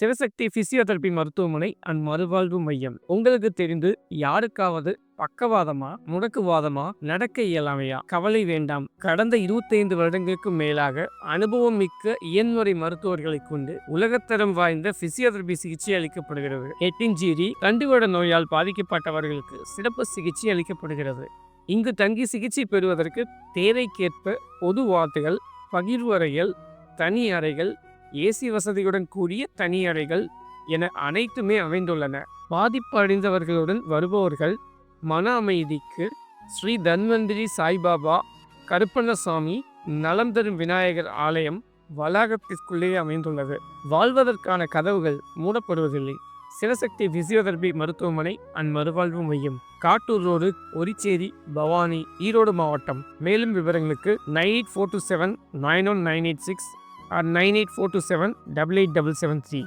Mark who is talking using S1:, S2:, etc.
S1: Sivasakthi physiotherapy மருத்துவமனை and மறுவாழ்வு மையம். உங்களுக்கு தெரிந்து யாருக்காவது பக்கவாதமா முடக்குவாதமா நடக்க இயலாமையா? கவலை வேண்டாம். கடந்த 25 வருடங்களுக்கு மேலாக அனுபவம் மிக்க இயன்முறை மருத்துவர்களை கொண்டு உலகத்தரம் வாய்ந்த பிசியோதெரபி சிகிச்சை அளிக்கப்படுகிறது. எட்டின்ஜீரி தண்டுவட நோயால் பாதிக்கப்பட்டவர்களுக்கு சிறப்பு சிகிச்சை அளிக்கப்படுகிறது. இங்கு தங்கி சிகிச்சை பெறுவதற்கு தேவைக்கேற்ப பொது வார்டுகள் பகிர்வு அறைகள் தனி அறைகள் ஏசி வசதியுடன் கூடிய தனி அறைகள் என அனைத்துமே அமைந்துள்ளன. பாதிப்பு அடைந்தவர்களுடன் வருபவர்கள் மன அமைதிக்கு ஸ்ரீ தன்வந்திரி சாய்பாபா கருப்பண்ணசாமி நலம் தரும் விநாயகர் ஆலயம் வளாகத்திற்குள்ளேயே அமைந்துள்ளது. வாழ்வதற்கான கதவுகள் மூடப்படுவதில்லை. சிவசக்தி பிசியோதெரபி மருத்துவமனை அண்ட் மறுவாழ்வு மையம். காட்டூர் ரோடு ஒரிச்சேரி பவானி ஈரோடு மாவட்டம். மேலும் விவரங்களுக்கு nine eight four two seven nine one nine eight six nine eight four two seven double eight double seven three